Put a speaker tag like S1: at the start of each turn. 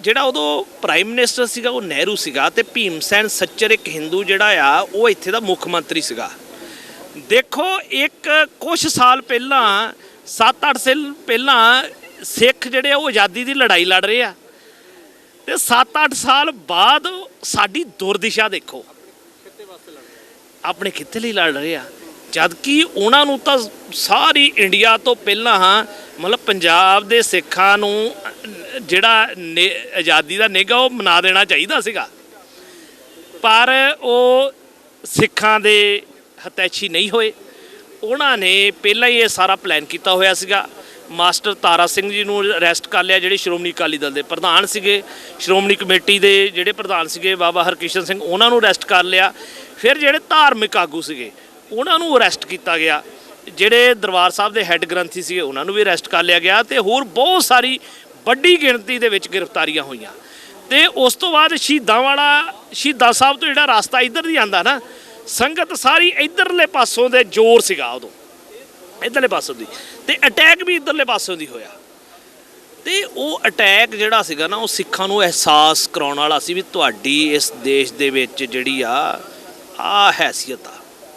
S1: ਜਿਹੜਾ ਉਦੋਂ prime minister ਸੀਗਾ, ਉਹ ਨਹਿਰੂ ਸੀਗਾ ਤੇ ਭੀਮ ਸੈਨ ਸੱਚਰ ਇੱਕ ਹਿੰਦੂ ਜਿਹੜਾ ਆ, ਉਹ ਇੱਥੇ ਦਾ ਮੁੱਖ ਮੰਤਰੀ ਸੀਗਾ। ਦੇਖੋ, ਇੱਕ ਕੁਝ ਸਾਲ ਪਹਿਲਾਂ 7-8 ਸਾਲ ਪਹਿਲਾਂ ਸਿੱਖ ਜਿਹੜੇ ਆ, ਉਹ ਆਜ਼ਾਦੀ ਦੀ ਲੜਾਈ ਲੜ ਰਹੇ ਆ। ਤੇ 7-8 ਸਾਲ ਬਾਅਦ ਸਾਡੀ ਦੁਰਦਿਸ਼ਾ ਦੇਖੋ। ਆਪਣੇ ਖਿੱਤੇ ਲਈ ਲੜ ਰਹੇ ਆ। ਜਦ ਕਿ ਉਹਨਾਂ ਨੂੰ ਤਾਂ ਸਾਰੀ ਇੰਡੀਆ ਤੋਂ ਪਹਿਲਾਂ ਮਤਲਬ ਪੰਜਾਬ ਦੇ ਸਿੱਖਾਂ ਨੂੰ, ਜਿਹੜਾ ਨੇ- ਆਜ਼ਾਦੀ ਦਾ ਨਿਗਾ ਉਹ ਮਨਾ ਦੇਣਾ ਚਾਹੀਦਾ ਸੀਗਾ। ਪਰ ਉਹ ਸਿੱਖਾਂ ਦੇ ਹਤੈਸ਼ੀ ਨਹੀਂ ਹੋਏ। ਉਹਨਾਂ ਨੇ ਪਹਿਲਾਂ ਹੀ ਇਹ ਸਾਰਾ ਪਲਾਨ ਕੀਤਾ ਹੋਇਆ ਸੀਗਾ। ਮਾਸਟਰ ਤਾਰਾ ਸਿੰਘ ਜੀ ਨੂੰ ਅਰੈਸਟ ਕਰ ਲਿਆ, ਜਿਹੜੇ ਸ਼੍ਰੋਮਣੀ ਅਕਾਲੀ ਦਲ ਦੇ ਪ੍ਰਧਾਨ ਸੀਗੇ। ਸ਼੍ਰੋਮਣੀ ਕਮੇਟੀ ਦੇ ਜਿਹੜੇ ਪ੍ਰਧਾਨ ਸੀਗੇ, ਬਾਬਾ ਹਰਕ੍ਰਿਸ਼ਨ ਸਿੰਘ, ਉਹਨਾਂ ਨੂੰ ਅਰੈਸਟ ਕਰ ਲਿਆ। ਫਿਰ ਜਿਹੜੇ ਧਾਰਮਿਕ ਆਗੂ ਸੀਗੇ ਉਹਨਾਂ ਨੂੰ ਅਰੈਸਟ ਕੀਤਾ ਗਿਆ। ਜਿਹੜੇ ਦਰਬਾਰ ਸਾਹਿਬ ਦੇ ਹੈੱਡ ਗ੍ਰੰਥੀ ਸੀਗੇ, ਉਹਨਾਂ ਨੂੰ ਵੀ ਅਰੈਸਟ ਕਰ ਲਿਆ ਗਿਆ ਤੇ ਹੋਰ ਬਹੁਤ ਸਾਰੀ ਵੱਡੀ ਗਿਣਤੀ ਦੇ ਵਿੱਚ ਗ੍ਰਿਫਤਾਰੀਆਂ ਹੋਈਆਂ। ਤੇ ਉਸ ਤੋਂ ਬਾਅਦ ਸ਼ਹੀਦਾਂ ਵਾਲਾ, ਸ਼ਹੀਦਾਂ ਸਾਹਿਬ ਤੋਂ ਜਿਹੜਾ ਰਸਤਾ ਇੱਧਰ ਦੀ ਆਂਦਾ ਨਾ, ਸੰਗਤ ਸਾਰੀ ਇੱਧਰਲੇ ਪਾਸੋਂ ਦੇ ਜ਼ੋਰ ਸੀਗਾ ਉਦੋਂ। ਇੱਧਰਲੇ ਪਾਸੋਂ ਦੀ। ਤੇ ਅਟੈਕ ਵੀ ਇੱਧਰਲੇ ਪਾਸੋਂ ਦੀ ਹੋਇਆ। ਤੇ ਉਹ ਅਟੈਕ ਜਿਹੜਾ ਸੀਗਾ ਨਾ, ਉਹ ਸਿੱਖਾਂ ਨੂੰ ਅਹਿਸਾਸ ਕਰਾਉਣ ਵਾਲਾ ਸੀ ਵੀ ਤੁਹਾਡੀ ਇਸ ਦੇਸ਼ ਦੇ ਵਿੱਚ ਜਿਹੜੀ ਆ ਆ ਹੈਸੀਅਤ ਆ।